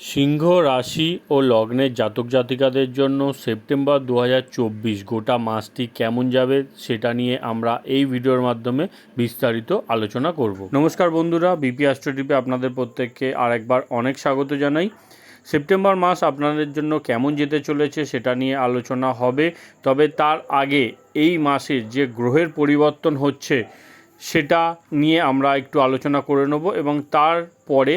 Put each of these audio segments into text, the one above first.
সিংহ রাশি ও লগ্নের জাতক জাতিকাদের জন্য সেপ্টেম্বর দু হাজার চব্বিশ গোটা মাসটি কেমন যাবে সেটা নিয়ে আমরা এই ভিডিওর মাধ্যমে বিস্তারিত আলোচনা করব। নমস্কার বন্ধুরা, বিপি অ্যাস্ট্রোটিপে আপনাদের প্রত্যেককে আরেকবার অনেক স্বাগত জানাই। সেপ্টেম্বর মাস আপনাদের জন্য কেমন যেতে চলেছে সেটা নিয়ে আলোচনা হবে, তবে তার আগে এই মাসের যে গ্রহের পরিবর্তন হচ্ছে সেটা নিয়ে আমরা একটু আলোচনা করে নেব এবং তারপরে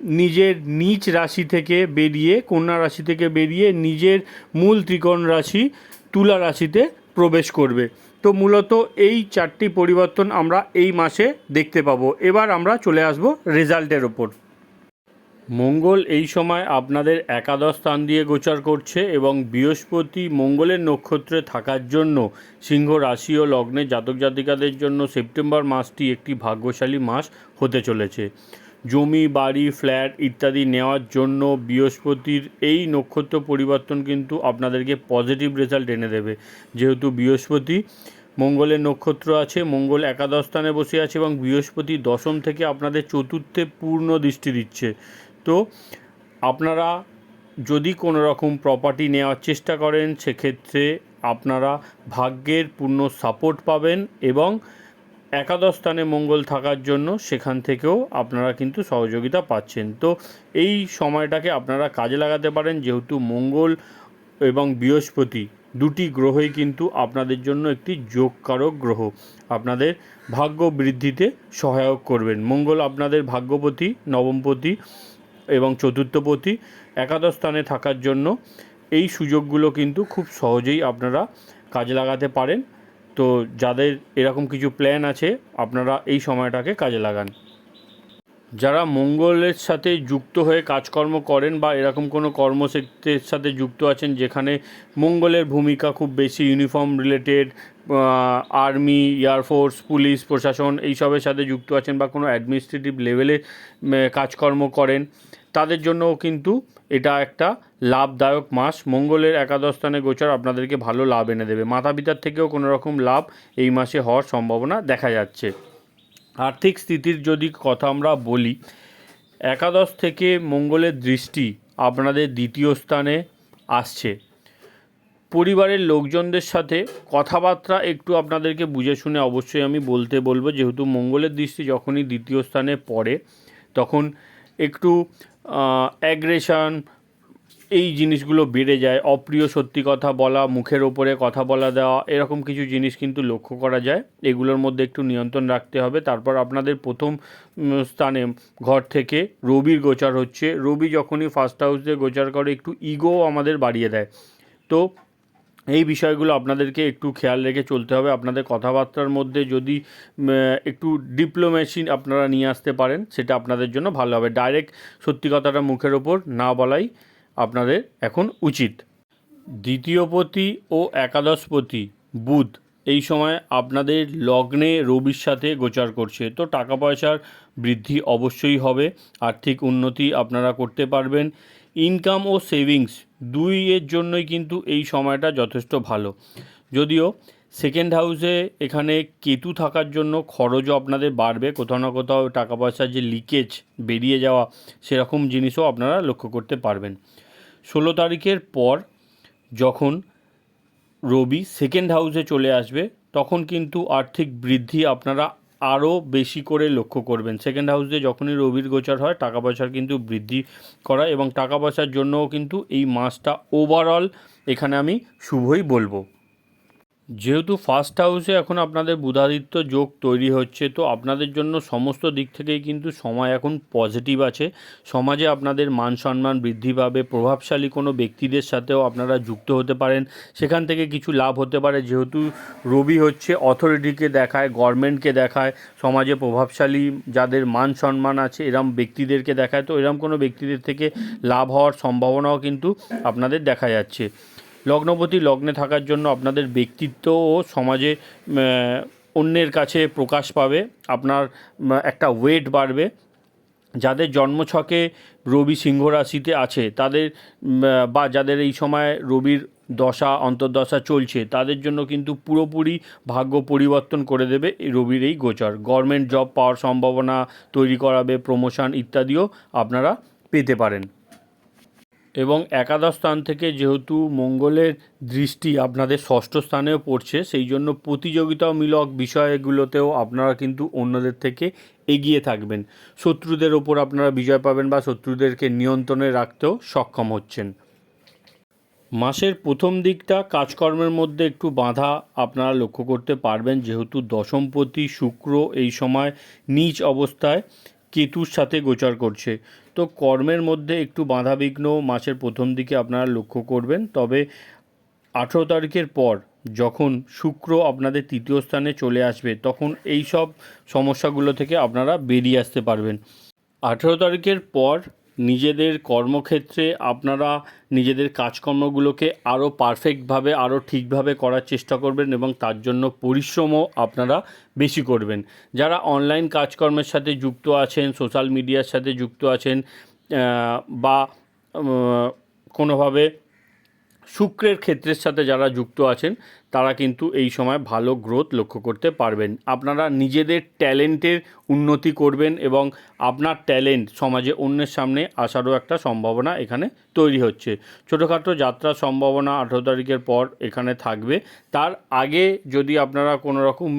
নিজের নিজ রাশি থেকে বেরিয়ে, কন্যা রাশি থেকে বেরিয়ে নিজের মূল ত্রিকোণ রাশি তুলা রাশিতে প্রবেশ করবে। তো মূলত এই চারটি পরিবর্তন আমরা এই মাসে দেখতে পাবো। এবার আমরা চলে আসব রেজাল্টের ওপর। মঙ্গল এই সময় আপনাদের একাদশ স্থান দিয়ে গোচার করছে এবং বৃহস্পতি মঙ্গলের নক্ষত্রে থাকার জন্য সিংহ রাশি ও লগ্নে জাতক জাতিকাদের জন্য সেপ্টেম্বর মাসটি একটি ভাগ্যশালী মাস হতে চলেছে। জমি, বাড়ি, ফ্ল্যাট ইত্যাদি নেওয়ার জন্য বৃহস্পতির এই নক্ষত্র পরিবর্তন কিন্তু আপনাদেরকে পজিটিভ রেজাল্ট এনে দেবে। যেহেতু বৃহস্পতি মঙ্গলের নক্ষত্র আছে, মঙ্গল একাদশ স্থানে বসে আছে এবং বৃহস্পতি দশম থেকে আপনাদের চতুর্থে পূর্ণ দৃষ্টি দিচ্ছে। তো আপনারা যদি কোনো রকম প্রপার্টি নেওয়ার চেষ্টা করেন, সেক্ষেত্রে আপনারা ভাগ্যের পূর্ণ সাপোর্ট পাবেন এবং একাদশ স্থানে মঙ্গল থাকার জন্য সেখান থেকেও আপনারা কিন্তু সহযোগিতা পাচ্ছেন। তো এই সময়টাকে আপনারা কাজে লাগাতে পারেন, যেহেতু মঙ্গল এবং বৃহস্পতি দুটি গ্রহই কিন্তু আপনাদের জন্য একটি যোগকারক গ্রহ। আপনাদের ভাগ্য বৃদ্ধিতে সহায়ক করবেন। মঙ্গল আপনাদের ভাগ্যপতি, নবমপতি এবং চতুর্থপতি একাদশ স্থানে থাকার জন্য এই সুযোগগুলো কিন্তু খুব সহজেই আপনারা কাজে লাগাতে পারেন। তো যাদের এরকম কিছু প্ল্যান আছে আপনারা এই সময়টাকে কাজে লাগান। যারা মঙ্গলের সাথে যুক্ত হয়ে কাজকর্ম করেন বা এরকম কোনো কর্মক্ষেত্রের সাথে যুক্ত আছেন যেখানে মঙ্গলের ভূমিকা খুব বেশি uniform related army air force police প্রশাসন এইসবের সাথে যুক্ত আছেন বা কোনো অ্যাডমিনিস্ট্রেটিভ লেভেলে কাজকর্ম করেন, তাদের জন্যও কিন্তু এটা একটা লাভদায়ক মাস। মঙ্গলের একাদশ স্থানে গোচর আপনাদেরকে ভালো লাভ এনে দেবে। মাতা পিতার থেকেও কোনো রকম লাভ এই মাসে হওয়ার সম্ভাবনা দেখা যাচ্ছে। আর্থিক স্থিতির যদি কথা আমরা বলি, একাদশ থেকে মঙ্গলের দৃষ্টি আপনাদের দ্বিতীয় স্থানে আসছে। পরিবারের লোকজনদের সাথে কথাবার্তা একটু আপনাদেরকে বুঝে শুনে অবশ্যই আমি বলতে বলব, যেহেতু মঙ্গলের দৃষ্টি যখনই দ্বিতীয় স্থানে পড়ে, তখন একটু অ্যাগ্রেশন এই জিনিসগুলো বেড়ে যায়। অপ্রিয় সত্যি কথা বলা, মুখের ওপরে কথা বলা দেওয়া, এরকম কিছু জিনিস কিন্তু লক্ষ্য করা যায়। এগুলোর মধ্যে একটু নিয়ন্ত্রণ রাখতে হবে। তারপর আপনাদের প্রথম স্থানে, ঘর থেকে রবির গোচার হচ্ছে। রবি যখনই ফার্স্ট হাউসে গোচার করে, একটু ইগো আমাদের বাড়িয়ে দেয়। তো এই বিষয়গুলো আপনাদেরকে একটু খেয়াল রেখে চলতে হবে। আপনাদের কথাবার্তার মধ্যে যদি একটু ডিপ্লোমেসি আপনারা নিয়ে আসতে পারেন, সেটা আপনাদের জন্য ভালো হবে। ডাইরেক্ট সত্যি কথাটা মুখের ওপর না বলাই আপনাদের এখন উচিত। দ্বিতীয়পতি ও একাদশপতি বুধ এই সময় আপনাদের লগ্নে রবির সাথে গোচার করছে। তো টাকা পয়সার বৃদ্ধি অবশ্যই হবে। আর্থিক উন্নতি আপনারা করতে পারবেন। ইনকাম ও সেভিংস দুইয়ের জন্যই কিন্তু এই সময়টা যথেষ্ট ভালো। যদিও সেকেন্ড হাউসে এখানে কেতু থাকার জন্য খরচও আপনাদের বাড়বে। কোথাও না কোথাও টাকা পয়সার যে লিকেজ বেরিয়ে যাওয়া সেরকম জিনিসও আপনারা লক্ষ্য করতে পারবেন। ষোলো তারিখের পর যখন রবি সেকেন্ড হাউসে চলে আসবে, তখন কিন্তু আর্থিক বৃদ্ধি আপনারা আরও বেশি করে লক্ষ্য করবেন। সেকেন্ড হাউসে যখনই রবির গোচর হয়, টাকা পয়সার কিন্তু বৃদ্ধি করা এবং টাকা পয়সার জন্যও কিন্তু এই মাসটা ওভারঅল এখানে আমি শুভই বলব। যেহেতু ফার্স্ট হাউসে এখন আপনাদের বুধাদিত্য যোগ তৈরি হচ্ছে, তো আপনাদের জন্য সমস্ত দিক থেকেই কিন্তু সময় এখন পজিটিভ আছে। সমাজে আপনাদের মান সম্মান বৃদ্ধি পাবে, প্রভাবশালী কোনো ব্যক্তিদের সাথেও আপনারা যুক্ত হতে পারেন। সেখান থেকে কিছু লাভ হতে পারে, যেহেতু রবি হচ্ছে অথরিটিকে দেখায় গভর্নমেন্টকে দেখায়, সমাজে প্রভাবশালী যাদের মান সম্মান আছে এরম ব্যক্তিদেরকে দেখায়, তো এরম কোনো ব্যক্তিদের থেকে লাভ হওয়ার সম্ভাবনাও কিন্তু আপনাদের দেখা যাচ্ছে। লগ্নপতি লগ্নে থাকার জন্য আপনাদের ব্যক্তিত্ব ও সমাজে অন্যের কাছে প্রকাশ পাবে, আপনার একটা ওয়েট বাড়বে। যাদের জন্মছকে রবি সিংহ রাশিতে আছে, তাদের বা যাদের এই সময় রবির দশা, অন্তর্দশা চলছে, তাদের জন্য কিন্তু পুরোপুরি ভাগ্য পরিবর্তন করে দেবে রবির এই গোচর। গভর্নমেন্ট জব পাওয়ার সম্ভাবনা তৈরি করাবে, প্রমোশন ইত্যাদিও আপনারা পেতে পারেন। এবং একাদশ স্থান থেকে যেহেতু মঙ্গলের দৃষ্টি আপনাদের ষষ্ঠ স্থানেও পড়ছে, সেই জন্য প্রতিযোগিতামূলক বিষয়গুলোতেও আপনারা কিন্তু অন্যদের থেকে এগিয়ে থাকবেন। শত্রুদের ওপর আপনারা বিজয় পাবেন বা শত্রুদেরকে নিয়ন্ত্রণে রাখতেও সক্ষম হচ্ছেন। মাসের প্রথম দিকটা কাজকর্মের মধ্যে একটু বাধা আপনারা লক্ষ্য করতে পারবেন, যেহেতু দশমপতি শুক্র এই সময় নিচ অবস্থায়। কেতুর সাথে গোচর করছে। তো কর্মের মধ্যে একটু বাধা বিঘ্ন মাসের প্রথম দিকে আপনারা লক্ষ্য করবেন। তবে আঠেরো তারিখের পর যখন শুক্র আপনাদের তৃতীয় স্থানে চলে আসবে, তখন এই সব সমস্যাগুলো থেকে আপনারা বেরিয়ে আসতে পারবেন। আঠেরো তারিখের পর নিজেদের কর্মক্ষেত্রে আপনারা নিজেদের কাজকর্মগুলোকে আরও পারফেক্টভাবে, আরও ঠিকভাবে করার চেষ্টা করবেন এবং তার জন্য পরিশ্রমও আপনারা বেশি করবেন। যারা অনলাইন কাজকর্মের সাথে যুক্ত আছেন, সোশ্যাল মিডিয়ার সাথে যুক্ত আছেন বা কোনোভাবে শুক্রের ক্ষেত্রের সাথে যারা যুক্ত আছেন, তারা কিন্তু এই সময় ভালো গ্রোথ লক্ষ্য করতে পারবেন। আপনারা নিজেদের ট্যালেন্টের উন্নতি করবেন এবং আপনার ট্যালেন্ট সমাজে অন্যের সামনে আসারও একটা সম্ভাবনা এখানে তৈরি হচ্ছে। ছোটোখাটো যাত্রার সম্ভাবনা আঠেরো তারিখের পর এখানে থাকবে। তার আগে যদি আপনারা কোনো রকম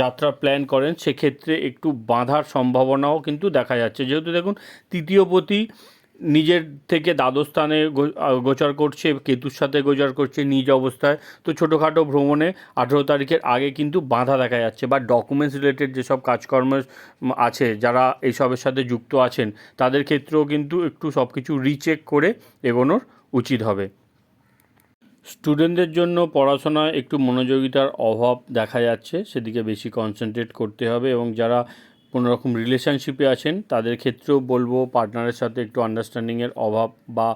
যাত্রা প্ল্যান করেন, সেক্ষেত্রে একটু বাঁধার সম্ভাবনাও কিন্তু দেখা যাচ্ছে। যেহেতু দেখুন তৃতীয়পতি নিজের থেকে দ্বাদশ স্থানে গো- আহ, গোচর করছে কেতুর সাথে গোচর করছে নিজ অবস্থায়। তো ছোটোখাটো ভ্রমণে আঠেরো তারিখের আগে কিন্তু বাধা দেখা যাচ্ছে বা ডকুমেন্টস রিলেটেড যেসব কাজকর্ম আছে যারা এইসবের সাথে যুক্ত আছেন তাদের ক্ষেত্রেও কিন্তু একটু সব কিছু রিচেক করে এগোনোর উচিত হবে। স্টুডেন্টদের জন্য পড়াশোনায় একটু মনোযোগিতার অভাব দেখা যাচ্ছে সেদিকে বেশি কনসেন্ট্রেট করতে হবে এবং যারা কোনো রকম রিলেশনশিপে আছেন, তাদের ক্ষেত্রেও বলব পার্টনারের সাথে একটু আন্ডারস্ট্যান্ডিংয়ের অভাব বা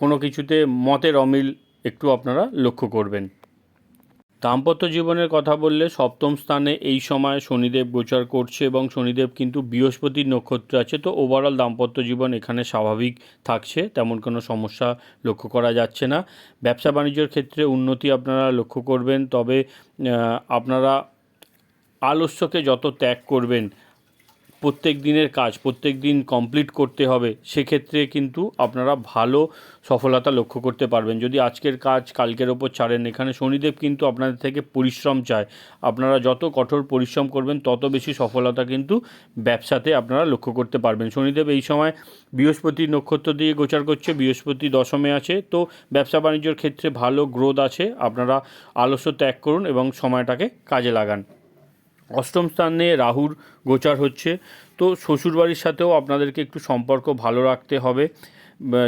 কোনো কিছুতে মতের অমিল একটু আপনারা লক্ষ্য করবেন। দাম্পত্য জীবনের কথা বললে সপ্তম স্থানে এই সময় শনিদেব গোচর করছে এবং শনিদেব কিন্তু বৃহস্পতির নক্ষত্র আছে, তো ওভারঅল দাম্পত্য জীবন এখানে স্বাভাবিক থাকছে, তেমন কোনো সমস্যা লক্ষ্য করা যাচ্ছে না। ব্যবসা বাণিজ্যের ক্ষেত্রে উন্নতি আপনারা লক্ষ্য করবেন, তবে আপনারা আলস্যকে যত ত্যাগ করবেন, প্রত্যেক দিনের কাজ, প্রত্যেক দিন কমপ্লিট করতে হবে, সেক্ষেত্রে কিন্তু আপনারা ভালো সফলতা লক্ষ্য করতে পারবেন। যদি আজকের কাজ কালকের ওপর ছাড়েন, এখানে শনিদেব কিন্তু আপনাদের থেকে পরিশ্রম চায়। আপনারা যত কঠোর পরিশ্রম করবেন, তত বেশি সফলতা কিন্তু ব্যবসাতে আপনারা লক্ষ্য করতে পারবেন। শনিদেব এই সময় বৃহস্পতি নক্ষত্র দিয়ে গোচার করছে, বৃহস্পতি দশমে আছে। তো ব্যবসা বাণিজ্যর ক্ষেত্রে ভালো গ্রোথ আছে, আপনারা আলস্য ত্যাগ করুন এবং সময়টাকে কাজে লাগান। অষ্টম স্থানে রাহুর গোচার হচ্ছে। তো শ্বশুরবাড়ির সাথেও আপনাদেরকে একটু সম্পর্ক ভালো রাখতে হবে।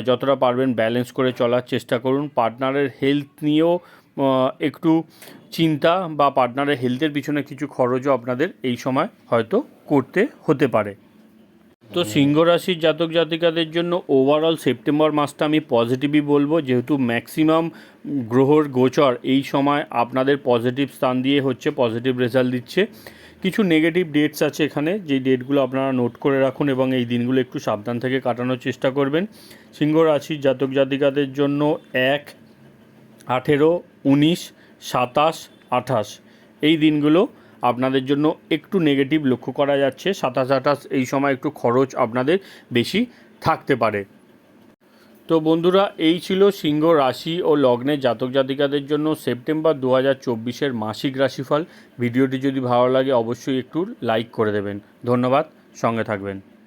যতটা পারবেন ব্যালেন্স করে চলার চেষ্টা করুন। পার্টনারের হেলথ নিয়েও একটু চিন্তা বা পার্টনারের হেলথের পিছনে কিছু খরচও আপনাদের এই সময় হয়তো করতে হতে পারে। তো সিংহ রাশির জাতক জাতিকাদের জন্য ওভারঅল সেপ্টেম্বর মাসটা আমি পজিটিভই বলব, যেহেতু ম্যাক্সিমাম গ্রহর গোচর এই সময় আপনাদের পজিটিভ স্থান দিয়ে হচ্ছে পজিটিভ রেজাল্ট দিচ্ছে। কিছু নেগেটিভ ডেটস আছে এখানে, যেই ডেটগুলো আপনারা নোট করে রাখুন এবং এই দিনগুলো একটু সাবধান থেকে কাটানোর চেষ্টা করবেন। সিংহ রাশির জাতক জাতিকাদের জন্য এক, আঠেরো, উনিশ, সাতাশ, আঠাশ, এই দিনগুলো আপনাদের জন্য একটু নেগেটিভ লক্ষ্য করা যাচ্ছে। সাতাশ আঠাশ এই সময় একটু খরচ আপনাদের বেশি থাকতে পারে। তো বন্ধুরা, এই ছিল সিংহ রাশি ও লগ্নের জাতক জাতিকাদের জন্য সেপ্টেম্বর দু হাজার চব্বিশের মাসিক রাশিফল। ভিডিওটি যদি ভালো লাগে, অবশ্যই একটু লাইক করে দেবেন। ধন্যবাদ, সঙ্গে থাকবেন।